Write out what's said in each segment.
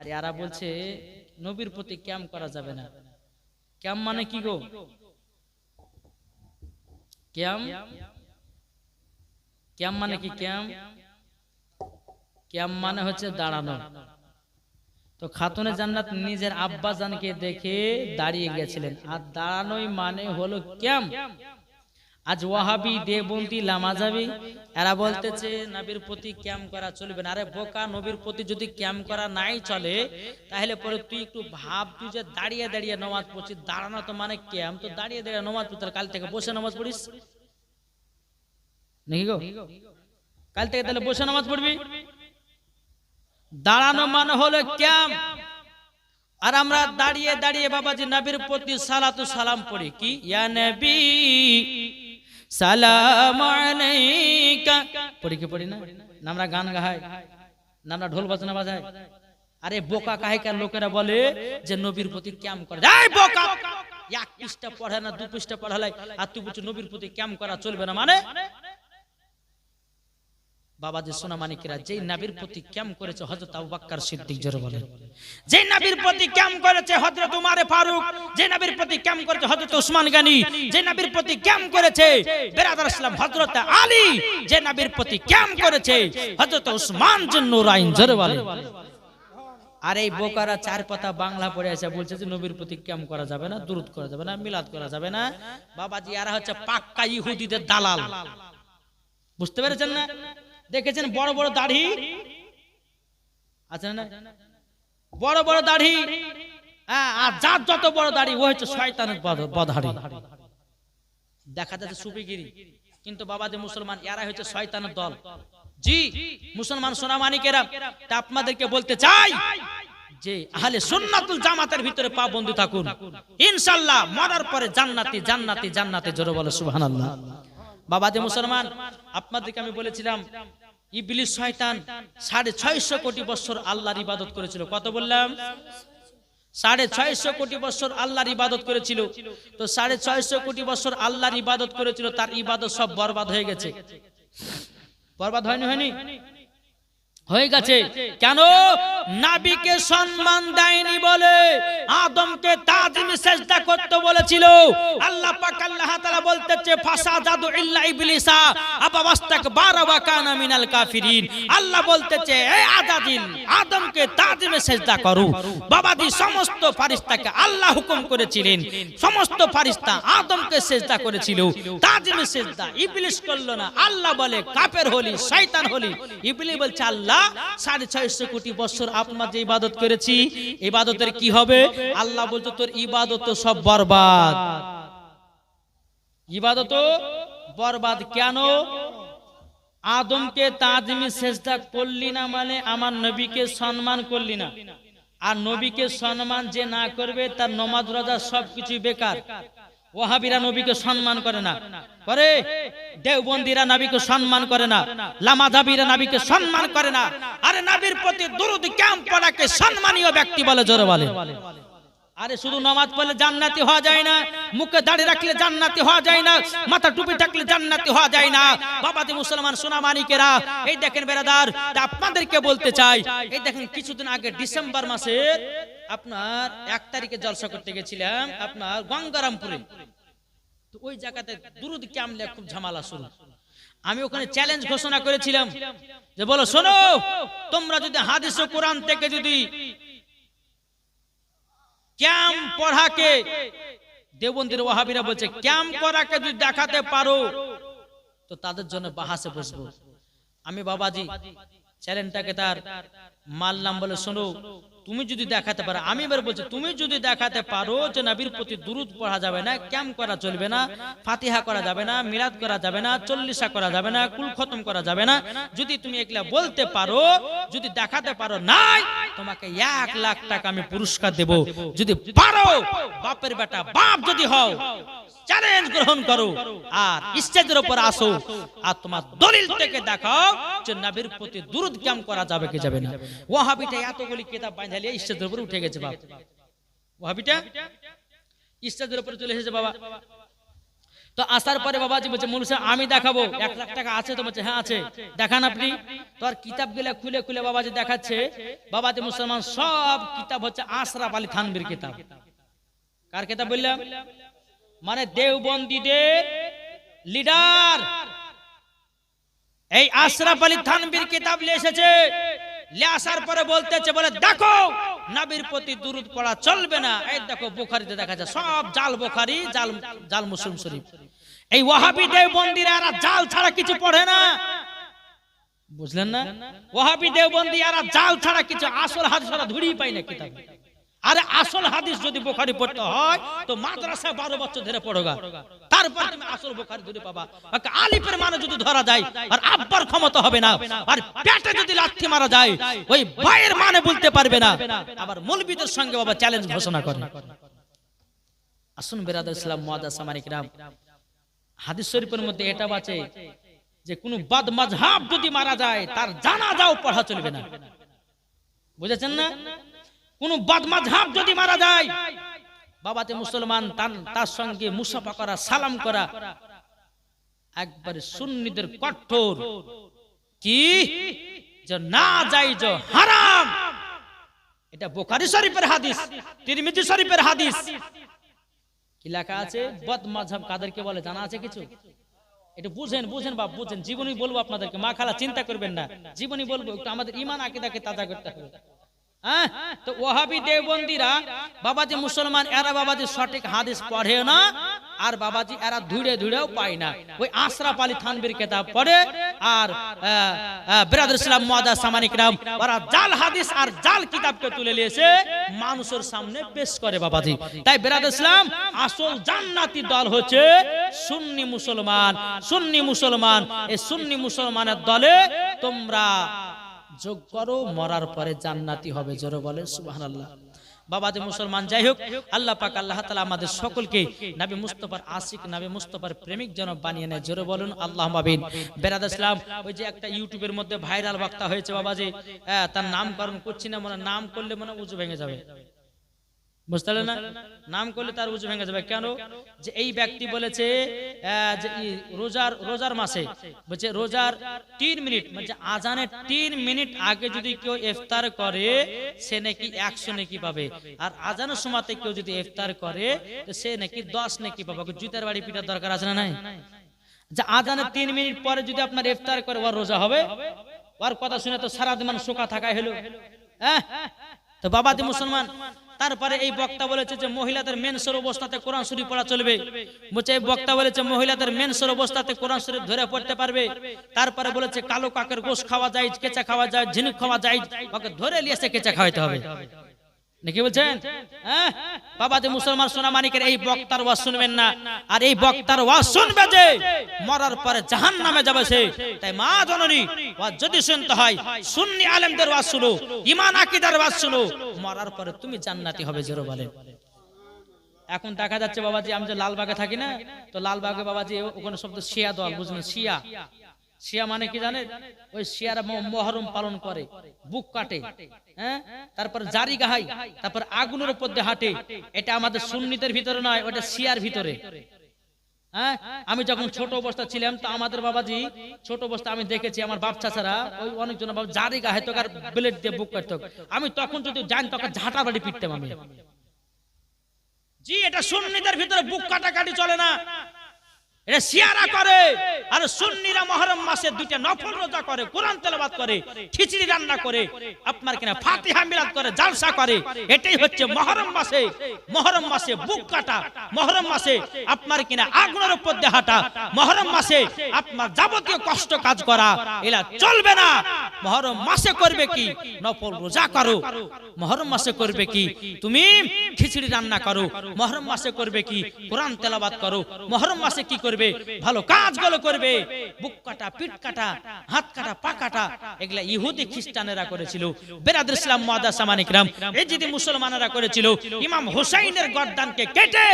আর এরা বলছে, নবীর প্রতি ক্যাম করা যাবে না। ক্যাম মানে কি গো? ক্যাম? ক্যাম মানে কি ক্যাম? ক্যাম মানে হচ্ছে দাঁড়ানো। তো খাতুনে জান্নাত নিজের আব্বা জানকে দেখে দাঁড়িয়ে গেছিলেন। আর দাঁড়ানোই মানে হলো ক্যাম। আজ ওয়াহাবি দেবন্তি লামাজাবি এরা বলতেছে, নবীর প্রতি ক্যাম করা চলবে না। আরে বোকা, নবীর প্রতি যদি ক্যাম করা নাই চলে, তাহলে পরে তুই একটু ভাব, তুই যে দাঁড়িয়ে দাঁড়িয়ে নমাজ পড়ছিস, দাঁড়ানো তো মানে ক্যাম। তো দাঁড়িয়ে দাঁড়িয়ে নমাজ পড়তে কাল থেকে বসে নামাজ পড়িস। নাকি গো? কাল থেকে তাহলে বসে নামাজ পড়বি? দাঁড়ানো মানে হলো ক্যাম। আর আমরা দাঁড়িয়ে দাঁড়িয়ে বাবাজি নবীর প্রতি সালাতু সালাম পড়ি। কি? ইয়া নবী সালাম পড়ি না? আমরা গান গাই আমরা ঢোল বাজনা বাজাই। আরে বোকা কাহিকার লোকেরা বলে যে নবীর প্রতি ক্যাম করে। এই বোকা! এক পৃষ্ঠা পড়ে না, দু পৃষ্ঠা পড়ালাই আর তুই বলছিস নবীর প্রতি ক্যাম করা চলবে না। মানে? বাবাজি সোনা মানিকেরা যেই নাবির প্রতি ক্যাম করেছে হজরত আবু বাক্কার সিদ্দিক জোরে বলেন। যে নাবির প্রতি ক্যাম করেছে হজরত উমারে ফারুক যে নাবির প্রতি ক্যাম করেছে হজরত উসমান গানি যে নাবির প্রতি ক্যাম করেছে বেরাদার ইসলাম হজরত আলী যে নাবির প্রতি ক্যাম করেছে হজরত উসমান জুন্নুরাইন জোরে বলেন। আর এই বোকারা চার পাতা বাংলা পড়ে আছে বলছে যে নবীর প্রতি ক্যাম করা যাবে না দূরত করা যাবে না মিলাদ করা যাবে না। বাবাজি এরা হচ্ছে পাক্কা ইহুদিদের দালাল। বুঝতে পেরেছেন না? দেখেছেন বড় বড় দাড়ি? আছে না বড় বড় দাড়ি? হ্যাঁ আর যার যত বড় দাড়ি, ও হচ্ছে শয়তানের বধাড়ি দেখা যাচ্ছে সুপিগিরি। কিন্তু বাবাজি মুসলমান এরা হচ্ছে শয়তানের দল। জি, মুসলমান সোনামানিকেরা, তা আপনাদেরকে বলতে চাই যে আহলে সুন্নাতুল জামাতের ভিতরে পা বন্ধু থাকুন। ইনশাআল্লাহ মরার পরে জান্নাতি জান্নাতি জান্নাতি, জোরে বলে সুবহানাল্লাহ। বাবা যে মুসলমান আপনাদেরকে আমি বলেছিলাম ইবলিস শয়তান সাড়ে ছয়শো কোটি বছর আল্লাহর ইবাদত করেছিল। কত বললাম? সাড়ে ছয়শো কোটি বছর আল্লাহর ইবাদত করেছিল। তো সাড়ে ছয়শো কোটি বছর আল্লাহর ইবাদত করেছিল তার ইবাদত সব বরবাদ হয়ে গেছে। বরবাদ হয়নি হয়নি? হয়ে গেছে। কেন? নাবিকে সম্মান দেয়নি বলে আদমকে তাজিম সেজদা করতে বলেছিল। আল্লাহ পাক আল্লাহ তাআলা বলতেছে ফাসাদাদু ইল্লা ইবলিসা আবাবাস্তাকবারা ওয়া কানা মিনাল কাফিরিন। আল্লাহ বলতেছে হে আদাদিন আদমকে তাজিমে সেজদা করো। বাবাজি, সমস্ত ফারিস্তাকে আল্লাহ হুকুম করেছিলেন। সমস্ত ফারিস্তা আদমকে সেজদা করেছিল। তাজিমে সেজদা ইবলিস করল না। আল্লাহ বলে, কাফের হলি, শয়তান হলি। ইবলিস বলছে, আল্লাহ, সাড়ে ছয়শো কোটি বছর আপনার যে ইবাদত করেছি, ইবাদতের কি হবে? আল্লাহ বলতো তোর ইবাদত তো সব বরবাদ। ইবাদত বরবাদ কেন? আদমকে তাজমি সেজদা করলি না মানে আমার নবীকে সম্মান করলি না। আর নবীকে সম্মান যে না করবে, তার নমাজ, রোজা সবকিছু বেকার। ওহাবিরা নবীকে সম্মান করে না। করে দেওবন্দিরা নবীকে সম্মান করে না। লামাধাবিরা নবীকে সম্মান করে না। আরে নবীর প্রতি দুরুদ ক্যাম্প পড়াকে সম্মানীয় ব্যক্তি বলে, জোরে বলে। আরে শুধু নামাজ পড়লে জান্নাতি হওয়া যায় না। মুখে দাঁড়িয়ে রাখলে জান্নাতি হওয়া যায় না। মাথা টুপি থাকলে জান্নাতি হওয়া যায় না। বাবাজি মুসলমান, সোনা মানিকেরা, এই দেখেন বেরাদার আপনাদেরকে বলতে চাই, এই দেখেন কিছুদিন আগে ডিসেম্বর মাসের আপনার এক তারিখে জলসা করতে গেছিলাম, আপনার গঙ্গারামপুরে। তো ওই জায়গাতে দুরুদ ক্যামলে খুব ঝামেলা শুরু। আমি ওখানে চ্যালেঞ্জ ঘোষণা করেছিলাম যে বলো, শোনো, তোমরা যদি হাদিস কোরআন থেকে যদি ক্যাম পড়াকে দেবন্দির ওয়াহাবিরা বলছে ক্যাম করাকে যদি দেখাতে পারো, তো তাদের জন্য বাহাসে বসবো। আমি বাবাজি চ্যালেঞ্জটাকে তার মারলাম বলে, শোনো, তুমি যদি দেখাতে পারো, আমি এবার বলছি, তুমি যদি দেখাতে পারো যে নবীর প্রতি দুরুদ পড়া যাবে না ক্যাম করা চলবে না, ফাতিহা করা যাবে না, মিলাদ করা যাবে না, চল্লিশা করা যাবে না, কুল খতম করা যাবে না, যদি তুমি একলা বলতে পারো, যদি দেখাতে পারো নাই, তোমাকে এক লাখ টাকা আমি পুরস্কার দেব। যদি পারো, বাপের বেটা, বাপ যদি হও চ্যালেঞ্জ গ্রহণ করো আর স্টেজের উপর আসো। আর তোমার দলিল থেকে দেখাও যে নবীর প্রতি দুরুদ ক্যাম করা যাবে কি যাবে না। ওয়াহাবিটা এতগুলি কিতাব বাঁধালিয়ে স্টেজের উপর উঠে গেছে বাপ। ওয়াহাবিটা? স্টেজের উপরে চলে এসেছে বাবা। তো আসার পরে বাবাজি বলছে মূল আমি দেখাবো। এক লাখ টাকা আছে? তো বলছে হ্যাঁ আছে। দেখান আপনি। তো আর কিতাবগুলা খুলে খুলে বাবাজি দেখাচ্ছে। বাবাজি মুসলমান, সব কিতাব হচ্ছে আশরাফ আলী থানবির কিতাব। কার কিতাব বললাম? মানে দেওবন্দীদের লিডার। এই আশরাফ আলী থানবির কিতাব নিয়ে এসেছে। নিয়ে আসার পরে বলতেছে, বলে, দেখো, নাবির প্রতি দুরুদ পড়া চলবে না। এই দেখো, বুখারিতে দেখা যায়, সব জাল বুখারি, জাল জাল মুসলিম শরীফ। এই ওয়াহাবি মন্দিরে আর জাল ছাড়া কিছু পড়ে না। বুঝলেন না? ওয়াহাবি দেওবন্দি আর জাল ছাড়া কিছু আসল হাদিস ওরা ধুড়ি পায় না কিতাব। আরে আসল হাদিস যদি বোখারি পড়তে হয়, তো মাদ্রাসা বারো বছর ধরে পড়োগা। তারপর তুমি আসল বোখারি ধরে পাবা আলিফের মানে যদি ধরা যায়, আর আব্বার ক্ষমতা হবে না, আর পেটে যদি লাথি মারা যায়, ওই ভাইয়ের মানে বলতে পারবে না। আবার মৌলবীদের সঙ্গে বাবা চ্যালেঞ্জ ঘোষণা করে। আসুন বেরাদ ইসলাম মুআদ্দাস সামানিকরাম হাদিস শরীফের মধ্যে এটা বাঁচে যে কোন বাদ মাযহাব যদি মারা যায়, তার জানাজাও পড়া চলবে না। বুঝেছেন না? কোন বাদ মাযহাব যদি মারা যায়, বাবাতে মুসলমান তার- সঙ্গে মুসাফা করা, সালাম করা, একবারে সুন্নিদের কঠোর। কি? না যাই হারাম। এটা বোখারি শরীফের হাদিস, তিরমিজি শরীফের হাদিস। কি লেখা আছে? বদ মাঝহাব কাদেরকে বলে, জানা আছে কিছু? এটা বুঝেন বুঝেন বাপ, বুঝেন। জীবনই বলব আপনাদেরকে মা খালা চিন্তা করবেন না। জীবনই বলব, একটু আমাদের ইমান আকিদাকে তাজা করতে হবে। হ্যাঁ? জাল কিতাবকে তুলে নিয়েছে, মানুষের সামনে পেশ করে বাবাজি। তাই বিরাদুল ইসলাম, আসল জান্নাতি দল হচ্ছে সুন্নি মুসলমান। সুন্নি মুসলমান, এই সুন্নি মুসলমানের দলে তোমরা যোগ করো, মরার পরে জান্নাতি হবে। জোরে বলে, সুবহানাল্লাহ। বাবা যে মুসলমান, যাই হোক, আল্লাহ পাক, আল্লাহ তালা আমাদের সকলকে নাবি মুস্তাফার আশিক, নবী মুস্তফার প্রেমিক যেন বানিয়ে নেয়। জোরে বলুন আল্লাহ মাবিন বেরাদ ইসলাম, ওই যে একটা ইউটিউবের মধ্যে ভাইরাল বক্তা হয়েছে বাবা যে তার নামকরণ করছি না, মনে নাম করলে মনে উঁচু ভেঙে যাবে। বুঝতে না? নাম করলে তার উজু ভেঙে যাবে। কেন? যে এই ব্যক্তি বলেছে যে রোজার রোজার মাসে, বলছে রোজার তিন মিনিট মানে আজানের তিন মিনিট আগে যদি কেউ ইফতার করে, সে নাকি একশো নাকি পাবে। আর আজানের সময়তে কেউ যদি ইফতার করে সে নাকি দশ নাকি পাবে। জুতার বাড়ি পিটার দরকার আছে না নাই? যে আজানের তিন মিনিট পরে যদি আপনার ইফতার করে, ওর রোজা হবে? ওর কথা শুনে তো সারা দিন শোকা থাকা হলো। হ্যাঁ? তো বাবাদি মুসলমান তারপরে এই বক্তা বলেছে যে, মহিলাদের মেনসের অবস্থাতে কোরআন শরীফ পড়া চলবে। বলছে, এই বক্তা বলেছে, মহিলাদের মেনসের অবস্থাতে কোরআন শরীফ ধরে পড়তে পারবে। তারপরে বলেছে, কালো কাকের গোস খাওয়া যায়, কেঁচা খাওয়া যায়, ঝিনুক খাওয়া যায় ওকে ধরে নিয়ে এসে কেঁচা খাওয়াইতে হবে। নাকি বলছেন? হ্যাঁ? বাবা যে মুসলমান সোনা মানিকের এই বক্তার ওয়াজ শুনবেন না। আর এই বক্তার ওয়াজ শুনবে যে মরার পরে জাহান নামে যাবে সে। তাই মা জননী, ওয়াজ যদি শুনতে হয়, সুন্নি আলেমদের ওয়াজ শুনো ইমান আকিদার ওয়াজ শুনো, মরার পরে তুমি জান্নাতি হবে জোরে বলেন এখন দেখা যাচ্ছে বাবাজি, আমি যে লালবাগে থাকি না, তো লালবাগে বাবাজি ওখানে শব্দ শিয়া দল, বুঝলেন? শিয়া। শিয়া মানে কি জানেন ওই শিয়ারা মহরম পালন করে, বুক কাটে হ্যাঁ? তারপর জারি গাহাই, তারপর আগুনের উপর দিয়ে হাঁটে। এটা আমাদের সুন্নিতের ভিতরে নয়, ওটা শিয়ার ভিতরে। হ্যাঁ? আমি যখন ছোট অবস্থা ছিলাম, তো আমাদের বাবাজি ছোট অবস্থা আমি দেখেছি আমার বাপ চাচারা, ওই অনেকজন বাবা জারি গাহে তো আর ব্লেড দিয়ে বুক কাটতো আমি তখন যদি জানি তখন ঝাঁটা বাড়ি পিটতাম আমি। জি, এটা সুন্নিদের ভিতরে বুক কাটাকাটি চলে না। এটা শিয়ারা করে, আর সুন্নিরা মহরম মাসে দুইটা নফল রোজা করে, কোরআন তেলাওয়াত করে, খিচড়ি রান্না করে, আপনার কিনা ফাতিহা মিলাদ করে, জালসা করে। এটাই হচ্ছে মহরম মাসে মহরম মাসে বুক কাটা, মহরম মাসে আপনার কিনা আগুনের উপর দিয়ে হাঁটা, মহরম মাসে আপনার যাবতীয় কষ্ট কাজ করা এলা চলবে না। মহরম মাসে করবে কি? নফল রোজা করো। মহরম মাসে করবে কি? তুমি খিচড়ি রান্না করো। মহরম মাসে করবে কি? কোরআন তেলাবাত করো। মহরম মাসে কি করবে? ভালো কাজগুলো করবে, বুক কাটা, পিঠ কাটা, হাত কাটা, পা কাটা, এগুলা ইহুদি খ্রিস্টানেরা করেছিল। বেরাদ ইসলাম মুআদ্দাস সামানিকরাম এই যদি মুসলমানেরা করেছিল। ইমাম হোসেনের গর্দানকে কেটে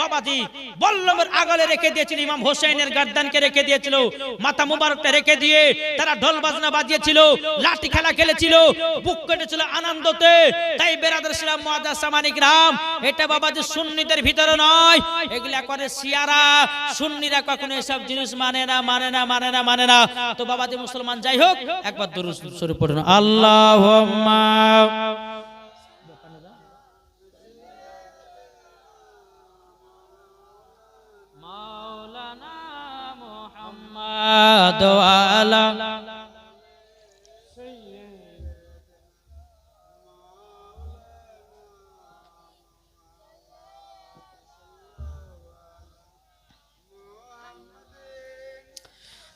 বাবাজি বল্লমের আগলে রেখে দিয়েছিল, ইমাম হোসেনের গর্দানকে রেখে দিয়েছিল। মাথা মুবারকটা রেখে দিয়ে তারা ঢোল বাজনা বাজিয়েছিল, লাঠি খেলা খেলেছিল, বুক কেটেছিল আনন্দতে। তাই বেরাদার ইসলাম মুআদ্দাস সামানিক রাম এটা বাবা যে সুন্নিদের ভিতরে নয়, এগুলা করে শিয়ারা, সুন্নি সুন্নিরা কখনো এসব জিনিস মানে না মানে না মানে না মানে না। তো বাবাজি মুসলমান, যাই হোক, একবার দরুদ শরীফ পড়ুন আল্লাহ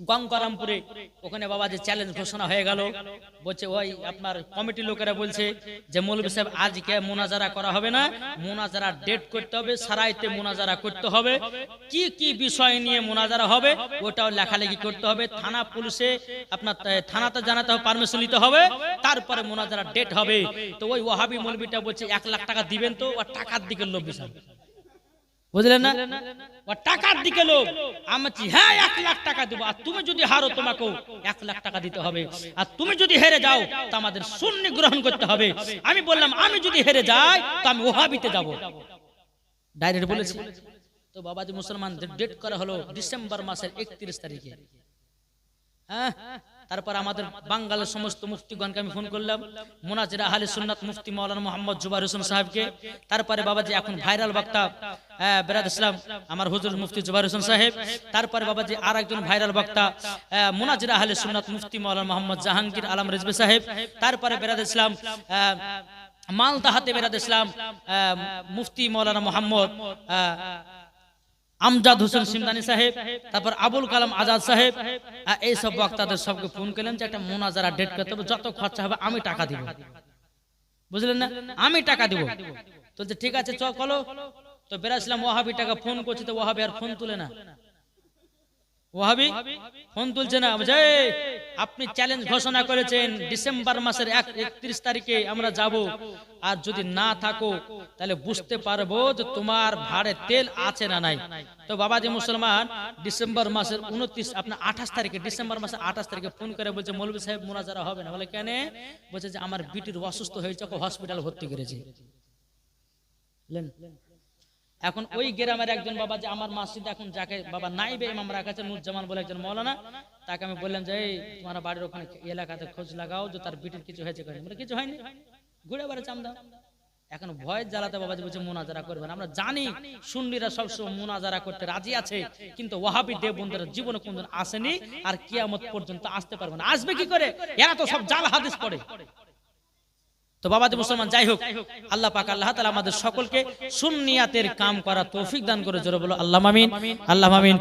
গঙ্গারামপুরে ওখানে বাবা যে চ্যালেঞ্জ ঘোষণা হয়ে গেল। বলছে, ওই আপনার কমিটি লোকেরা বলছে যে, মৌলভী সাহেব, আজকে মোনাজারা করা হবে না। মোনাজারা ডেট করতে হবে, সারাইতে মোনাজারা করতে হবে। কি কি বিষয় নিয়ে মোনাজারা হবে, ওটাও লেখালেখি করতে হবে। থানা পুলিশে আপনার থানাতে জানাতে হবে পারমিশন নিতে হবে। তারপরে মোনাজারা ডেট হবে। তো ওই ওহাবি মৌলবীটা বলছে, এক লাখ টাকা দিবেন তো? ও টাকার দিকে লোভ বিশাল বুঝলেন না? টাকার দিকে লোক আমি হ্যাঁ এক লাখ টাকা দেবো। আর তুমি যদি হারো তোমাকেও এক লাখ টাকা দিতে হবে। আর তুমি যদি হেরে যাও তো আমাদের শূন্য গ্রহণ করতে হবে। আমি বললাম আমি যদি হেরে যাই তো আমি ওহাবিতে যাব। ডাইরেক্ট বলেছি। তো বাবাজি মুসলমান ডেট করা হলো ডিসেম্বর মাসের একত্রিশ তারিখে। হ্যাঁ? তারপর আমাদের বাঙ্গালের সমস্ত মুফতিগণকে আমি ফোন করলাম। মোনাজিরা আহলে সুন্নাত মুফতি মাওলানা মোহাম্মদ জুবাইর হোসেন সাহেবকে। তারপরে বাবাজি, এখন ভাইরাল বক্তা বেরাদ ইসলাম, আমার হুজুর মুফতি জুবাইর হোসেন সাহেব। তারপরে বাবাজি আর একজন ভাইরাল বক্তা মোনাজিরা আহলে সুন্নাত মুফতি মাওলানা মোহাম্মদ জাহাঙ্গীর আলম রেজবি সাহেব। তারপরে বেরাদ ইসলাম মালদাহাতে বেরাদ ইসলাম মুফতি মৌলানা মোহাম্মদ আমজাদ হোসেন সিমদানি সাহেব, তারপর আবুল কালাম আজাদ সাহেব এই সব বক্তাদের সবকে ফোন করলেন যে একটা মোনাজারা ডেট করতে হবে, যত খরচা হবে আমি টাকা দিব। বুঝলেন না? আমি টাকা দিব। তো ঠিক আছে, চল কলো তো বেরাসলাম ওহাবি টাকা ফোন করছে, তো ওহাবি আর ফোন তুলে না। ওহাবি ফোন তুলছে না। বুঝে আপনি চ্যালেঞ্জ ঘোষণা করেছেন ডিসেম্বর মাসের এক একত্রিশ তারিখে আমরা যাব। আর যদি না থাকো তাহলে বুঝতে পারব যে তোমার ভাড়ে তেল আছে না নাই। তো বাবাজি মুসলমান ডিসেম্বর মাসের উনত্রিশ আপনার আঠাশ তারিখে ডিসেম্বর মাসের আঠাশ তারিখে ফোন করে বলছে মৌলভী সাহেব মোনাজারা হবে না। বলে কেন? বলছে যে আমার বিটির অসুস্থ হয়েছে হসপিটাল ভর্তি করেছে? এখন ওই গ্রামের একজন বাবা যে আমার মসজিদ এখন যাকে বাবা নাইবে ইমাম রাখাছে নুরজামান বলে একজন মৌলানা তাকে আমি বললাম যে এই তোমার বাড়ির ওখানে এলাকাতে খোঁজ লাগাও যে তার বিটির কিছু হয়েছে কিনা। বলে কিছু হয়নি। ঘুরে বেড়ে চামদা এখন ভয় জ্বালাতে বাবা যে বলছে মোনাজারা করবেন আমরা জানি সুন্নিরা সবসময় মোনাজারা করতে রাজি আছে কিন্তু ওহাবি দেব বন্ধুরা জীবনে কোনদিন আসেনি আর কিয়ামত পর্যন্ত আসতে পারবে না। আসবে কি করে? এরা তো সব জাল হাদিস পড়ে। তো বাবাদি মুসলমান, যাই হোক, আল্লাহ পাক, আল্লাহ তালা আমাদের সকলকে সুন্নিয়াতের কাম করা তৌফিক দান করে জোরে বলো, আল্লাহ মামিন আল্লাহ মামিন